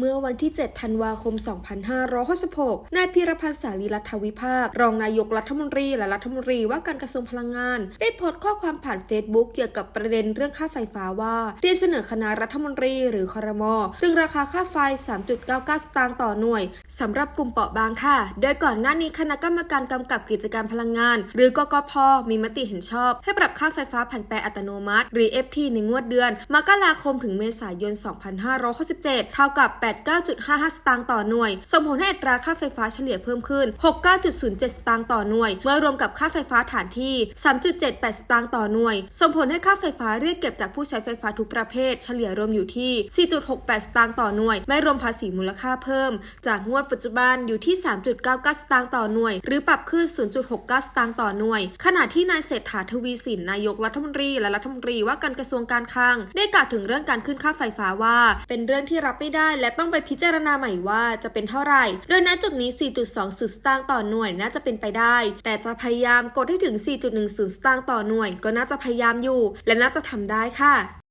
เมื่อวันที่ 7 ธันวาคม 2566 นายพีรพันธ์สารีรัฐวิภาค รองนายกรัฐมนตรีและรัฐมนตรีว่าการกระทรวงพลังงาน ได้โพสต์ข้อความผ่านเฟซบุ๊กเกี่ยวกับประเด็นเรื่องค่าไฟฟ้าว่าเตรียมเสนอคณะรัฐมนตรีหรือคอรมอตึงราคาค่าไฟ 3.99 สตางค์ต่อหน่วยสำหรับกลุ่มเปราะบางค่ะ โดยก่อนหน้านี้คณะกรรมการกำกับกิจการพลังงาน หรือกกพมีมติเห็นชอบ ให้ปรับค่าไฟฟ้าผันแปรอัตโนมัติ หรือ FT ในงวดเดือนมกราคมถึงเมษายน 2567 เท่ากับ89.55 สตางค์ต่อหน่วย ส่งผลให้อัตราค่าไฟฟ้าเฉลี่ยเพิ่มขึ้น 69.07 สตางค์ต่อหน่วย เมื่อรวมกับค่าไฟฟ้าฐานที่ 3.78 สตางค์ต่อหน่วย ส่งผลให้ค่าไฟฟ้าเรียกเก็บจากผู้ใช้ไฟฟ้าทุกประเภท เฉลี่ยรวมอยู่ที่ 4.68 สตางค์ต่อหน่วย ไม่รวมภาษีมูลค่าเพิ่ม จากงวดปัจจุบันอยู่ที่ 3.99 สตางค์ต่อหน่วย หรือปรับขึ้น 0.69 สตางค์ต่อหน่วย ขณะที่นายเศรษฐาทวีสินนายกรัฐมนตรีและรัฐมนตรีว่าการกระทรวงการคลัง ได้กล่าวถึงเรื่องการขึ้นค่าไฟฟ้าว่า เป็นเรื่องที่รับไม่ได้และต้องไปพิจารณาใหม่ว่าจะเป็นเท่าไหร่ โดยณจุดนี้ 4.20สตางค์ต่อหน่วยน่าจะเป็นไปได้ แต่จะพยายามกดให้ถึง 4.10 สตางค์ต่อหน่วย ก็น่าจะพยายามอยู่ และน่าจะทำได้ค่ะ